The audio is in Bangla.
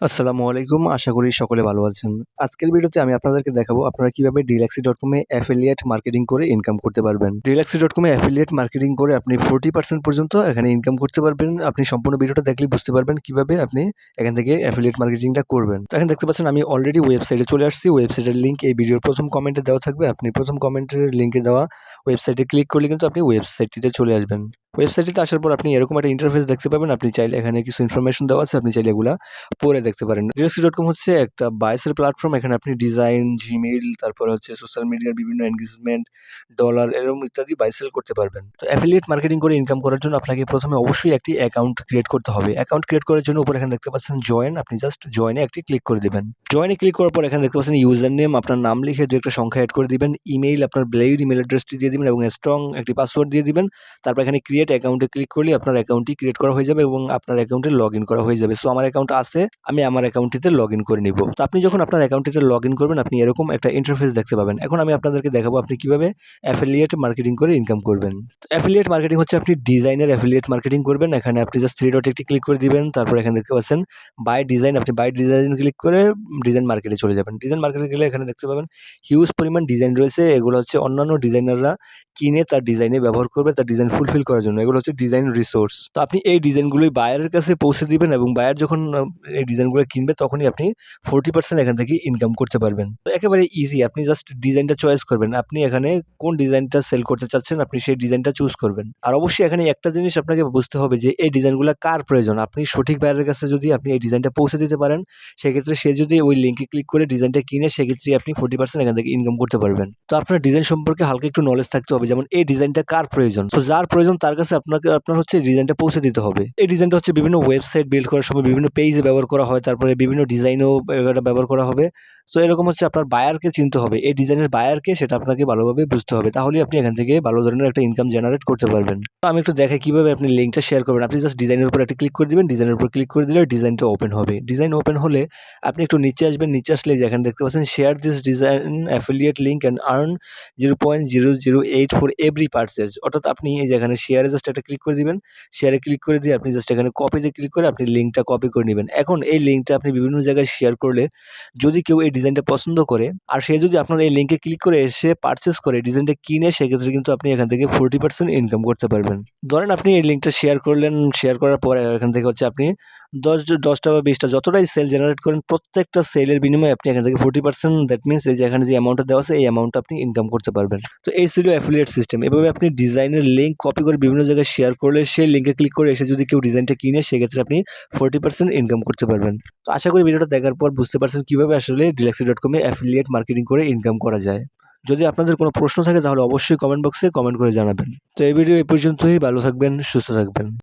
আসসালামু আলাইকুম, আশা করি সকলে ভালো আছেন। আজকের ভিডিওতে আমি আপনাদেরকে দেখাবো আপনারা কীভাবে ডিলাক্সি ডট কমে অ্যাফিলিয়েট মার্কেটিং করে ইনকাম করতে পারবেন। ডিলাক্সি ডট কমে অ্যাফিলিয়েট মার্কেটিং করে আপনি ফোর্টি পার্সেন্ট পর্যন্ত এখানে ইনকাম করতে পারবেন। আপনি সম্পূর্ণ ভিডিওটা দেখলে বুঝতে পারবেন কীভাবে আপনি এখান থেকে অ্যাফিলিয়েট মার্কেটিংটা করবেন। এখন দেখতে পাচ্ছেন আমি অলরেডি ওয়েবসাইটে চলে আসছি। ওয়েবসাইটের লিঙ্ক এই ভিডিওর প্রথম কমেন্টে দেওয়া থাকবে। আপনি প্রথম কমেন্টের লিঙ্কে দেওয়া ওয়েবসাইটে ক্লিক করলে কিন্তু আপনি ওয়েবসাইটটিতে চলে আসবেন। ওয়েবসাইটটিতে আসার পর আপনি এরকম একটা ইন্টারফেস দেখতে পাবেন। আপনি চাইলে এখানে কিছু ইনফরমেশন দেওয়া আছে, আপনি চাইলে এগুলা পড়ে দেখতে পারেন। ডিএসসি ডট কম হচ্ছে একটা বায়াসের প্ল্যাটফর্ম এখানে আপনি ডিজাইন জিমেইল তারপর হচ্ছে সোশ্যাল মিডিয়ার বিভিন্ন এনগেজমেন্ট ডলার এরকম ইত্যাদি বাইসেল করতে পারবেন। তো অ্যাফিলিয়েট মার্কেটিং করে ইনকাম করার জন্য আপনাকে প্রথমে অবশ্যই একটি অ্যাকাউন্ট ক্রিয়েট করতে হবে। অ্যাকাউন্ট ক্রিয়েট করার জন্য উপর এখানে দেখতে পাচ্ছেন জয়েন আপনি জাস্ট জয়েনে একটি ক্লিক করে দেবেন। জয়েনে ক্লিক করার পর এখানে দেখতে পাচ্ছেন ইউজার নেম আপনার নাম লিখে দু একটা সংখ্যা অ্যাড করে দিবেন। ইমেইল আপনার ব্লেড ইমেল অ্যাড্রেসটি দিয়ে দিবেন এবং স্ট্রং একটি পাসওয়ার্ড দিয়ে দিবেন। তারপর এখানে ক্রিয়েট অ্যাকাউন্টে ক্লিক করলে আপনার অ্যাকাউন্টটি ক্রিয়েট করা হয়ে যাবে এবং আপনার অ্যাকাউন্টে লগ ইন করা হয়ে যাবে। সো আমার অ্যাকাউন্ট আছে, আমি আমার অ্যাকাউন্টটিতে লগ ইন করে নিব। তো আপনি যখন আপনার অ্যাকাউন্টটিতে লগ ইন করবেন, আপনি এরকম একটা ইন্টারফেস দেখতে পাবেন। এখন আমি আপনাদেরকে দেখাবো আপনি কীভাবে অ্যাফিলিয়েট মার্কেটিং করে ইনকাম করবেন। অ্যাফিলিয়েট মার্কেটিং হচ্ছে আপনি ডিজাইনের অ্যাফিলিয়েট মার্কেটিং করবেন। এখানে আপনি জাস্ট থ্রি ডট একটি ক্লিক করে দিবেন, তারপর এখানে দেখতে পাচ্ছেন বাই ডিজাইন আপনি বাই ডিজাইন ক্লিক করে ডিজাইন মার্কেটে চলে যাবেন। ডিজাইন মার্কেটে গেলে এখানে দেখতে পাবেন হিউজ পরিমাণ ডিজাইন রয়েছে। এগুলো হচ্ছে অন্যান্য ডিজাইনাররা কিনে তার ডিজাইনে ব্যবহার করবে, তার ডিজাইন ফুলফিল করার জন্য। এগুলো হচ্ছে ডিজাইন রিসোর্স তো আপনি এই ডিজাইনগুলোই বায়ারের কাছে পৌঁছে দিবেন এবং বায়ার যখন এই ডিজাইনগুলো কিনবে তখনই আপনি ফোর্টি পার্সেন্ট এখান থেকে ইনকাম করতে পারবেন। তো একেবারে ইজি আপনি জাস্ট ডিজাইনটা চয়েস করবেন। আপনি এখানে কোন ডিজাইনটা সেল করতে চাচ্ছেন, আপনি সেই ডিজাইনটা চুজ করবেন। আর অবশ্যই এখানে একটা জিনিস আপনাকে বুঝতে হবে যে, এই ডিজাইনগুলো কার প্রয়োজন? আপনি সঠিক বায়ারের কাছে যদি আপনি এই ডিজাইনটা পৌঁছে দিতে পারেন, সেক্ষেত্রে সে যদি ওই লিঙ্কে ক্লিক করে ডিজাইনটা কিনে সেক্ষেত্রে আপনি ফোর্টি পার্সেন্ট এখান থেকে ইনকাম করতে পারবেন। তো আপনার ডিজাইন সম্পর্কে হালকা একটু নলেজ থাকতে হবে, যেমন এই ডিজাইনটা কার প্রয়োজন? তো যার প্রয়োজন তার কাছে আপনাকে, আপনার হচ্ছে ডিজাইনটা পৌঁছে দিতে হবে। এই ডিজাইনটা হচ্ছে বিভিন্ন ওয়েবসাইট বিল্ড করার সময় বিভিন্ন পেজে ব্যবহার করা হয়, তারপরে বিভিন্ন ডিজাইনেও ব্যবহার করা হবে। সো এরকম হচ্ছে আপনার বায়ারকে চিনতে হবে। এই ডিজাইনের বায়ারকে সেটা আপনাকে ভালোভাবে বুঝতে হবে। তাহলে আপনি এখান থেকে ভালো ধরনের একটা ইনকাম জেনারেট করতে পারবেন। তো আমি একটু দেখাই কীভাবে আপনি লিঙ্কটা শেয়ার করবেন। আপনি জাস্ট ডিজাইনের উপর একটা ক্লিক করে দিবেন। ডিজাইনের উপর ক্লিক করে দিলে ডিজাইনটা ওপেন হবে। ডিজাইন ওপেন হলে আপনি একটু নিচে আসবেন। নিচে আসলে যেখানে দেখতে পাচ্ছেন share this design affiliate link and earn zero point zero zero eight for every purchase অর্থাৎ আপনি এই যেখানে শেয়ারে জাস্ট একটা ক্লিক করে দিবেন। শেয়ারে ক্লিক করে দিয়ে আপনি জাস্ট এখানে কপিতে ক্লিক করে আপনি লিঙ্কটা কপি করে নেবেন। এখন এই লিঙ্কটা আপনি বিভিন্ন জায়গায় শেয়ার করলে যদি কেউ এই ডিজাইনটা পছন্দ করে, আর সে যদি আপনার এই লিঙ্কে ক্লিক করে এসে পারচেস করে ডিজাইনটা কিনে, সেক্ষেত্রে কিন্তু আপনি এখান থেকে ফোর্টি পার্সেন্ট ইনকাম করতে পারবেন। ধরেন আপনি এই লিঙ্কটা শেয়ার করলেন শেয়ার করার পরে এখান থেকে হচ্ছে আপনি দশ দশটা বা বিশটা যতটাই সেল জেনারেট করেন, প্রত্যেকটা সেলের বিনিময়ে আপনি এখান থেকে ফোর্টি পার্সেন্ট দ্যাট মিনস এই যে এখানে যে অ্যামাউন্টটা দেওয়া আছে, এই অ্যামাউন্টটা আপনি ইনকাম করতে পারবেন। তো এই ছিল অ্যাফিলিয়েট সিস্টেম এভাবে আপনি ডিজাইনের লিঙ্ক কপি করে বিভিন্ন জায়গায় শেয়ার করলে সেই লিঙ্কে ক্লিক করে এসে যদি কেউ ডিজাইনটা কিনে, সেক্ষেত্রে আপনি ফোর্টি পার্সেন্ট ইনকাম করতে পারবেন। তো আশা করি ভিডিওটা দেখার পর বুঝতে পারছেন কীভাবে আসলে ডিলাক্সি ডট কমে অ্যাফিলিয়েট মার্কেটিং করে ইনকাম করা যায়। যদি আপনাদের কোনো প্রশ্ন থাকে, তাহলে অবশ্যই কমেন্ট বক্সে কমেন্ট করে জানাবেন। তো এই ভিডিও এই পর্যন্তই। ভালো থাকবেন, সুস্থ থাকবেন।